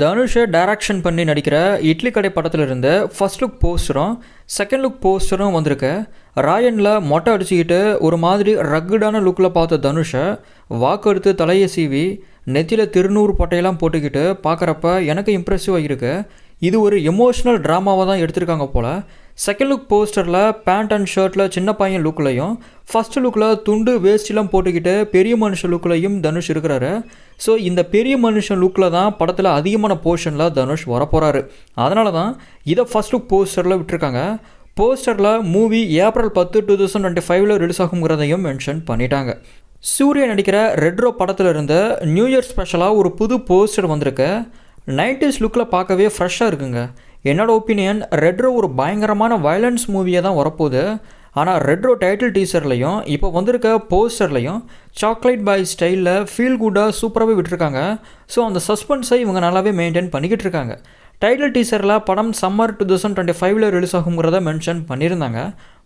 தனுஷை direction பண்ணி நடிக்கிற இட்லி கடை படத்தில் இருந்த ஃபர்ஸ்ட் லுக் போஸ்டரும் செகண்ட் லுக் போஸ்டரும் வந்திருக்கு. ராயனில் மொட்டை அடிச்சுக்கிட்டு ஒரு மாதிரி ரக்குடான லுக்கில் பார்த்த தனுஷை வாக்கெடுத்து தலையை சீவி நெத்தியில் திருநூறு பட்டையெல்லாம் போட்டுக்கிட்டு பார்க்குறப்ப எனக்கு இம்ப்ரெசிவாக இருக்குது இது ஒரு எமோஷ்னல் ட்ராமாவாக தான் எடுத்திருக்காங்க போல். செகண்ட் லுக் போஸ்டரில் பேண்ட் அண்ட் ஷர்ட்டில் சின்ன பையன் லுக்லையும் ஃபர்ஸ்ட் லுக்கில் துண்டு வேஸ்ட்லாம் போட்டுக்கிட்டு பெரிய மனுஷன் லுக்லையும் தனுஷ் இருக்கிறாரு. ஸோ இந்த பெரிய மனுஷன் லுக்கில் தான் படத்தில் அதிகமான போர்ஷனில் தனுஷ் வரப்போகிறாரு அதனால தான் இதை ஃபர்ஸ்ட் லுக் போஸ்டரில் விட்டுருக்காங்க. போஸ்டரில் மூவி ஏப்ரல் பத்து டூ தௌசண்ட் டுவெண்ட்டி ஃபைவ்ல ரிலீஸ் ஆகுங்கிறதையும் மென்ஷன் பண்ணிட்டாங்க. சூர்யா நடிக்கிற ரெட்ரோ படத்தில் இருந்த நியூ இயர் ஸ்பெஷலாக ஒரு புது போஸ்டர் வந்திருக்கு. நைன்டிஸ் லுக்கில் பார்க்கவே ஃப்ரெஷ்ஷாக இருக்குங்க. என்னோட ஒப்பீனியன் ரெட்ரோ ஒரு பயங்கரமான வயலன்ஸ் மூவியை தான் வரப்போகுது. ஆனால் ரெட்ரோ டைட்டில் டீசர்லையும் இப்போ வந்திருக்க போஸ்டர்லையும் சாக்லேட் பாய் ஸ்டைலில் ஃபீல் குட்டாக சூப்பராகவே விட்டுருக்காங்க. ஸோ அந்த சஸ்பென்ஸை இவங்க நல்லாவே மெயின்டைன் பண்ணிக்கிட்டு இருக்காங்க. டைட்டில் டீசரில் படம் சம்மர் டூ தௌசண்ட் டுவெண்ட்டி ஃபைவ்ல ரிலீஸ் ஆகுங்கிறத மென்ஷன் பண்ணியிருந்தாங்க.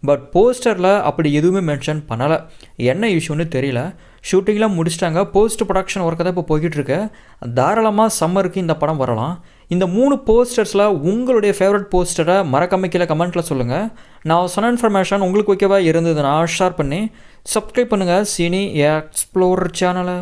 பட் போஸ்டரில் அப்படி எதுவுமே மென்ஷன் பண்ணலை. என்ன இஷ்யூன்னு தெரியல. ஷூட்டிங்லாம் முடிச்சிட்டாங்க. போஸ்ட் ப்ரொடக்ஷன் ஒர்க்கு தான் இப்போ போய்கிட்டு இருக்கு தாராளமாக சம்மருக்கு இந்த படம் வரலாம். இந்த மூணு போஸ்டர்ஸில் உங்களுடைய ஃபேவரட் போஸ்டரை மறக்காம கீழே கமெண்ட்டில் சொல்லுங்கள் நான் சொன்ன இன்ஃபர்மேஷன் உங்களுக்கு ஓகேவாக இருந்ததுன்னா ஷேர் பண்ணி சப்ஸ்கிரைப் பண்ணுங்கள் சினி எக்ஸ்ப்ளோர் சேனலை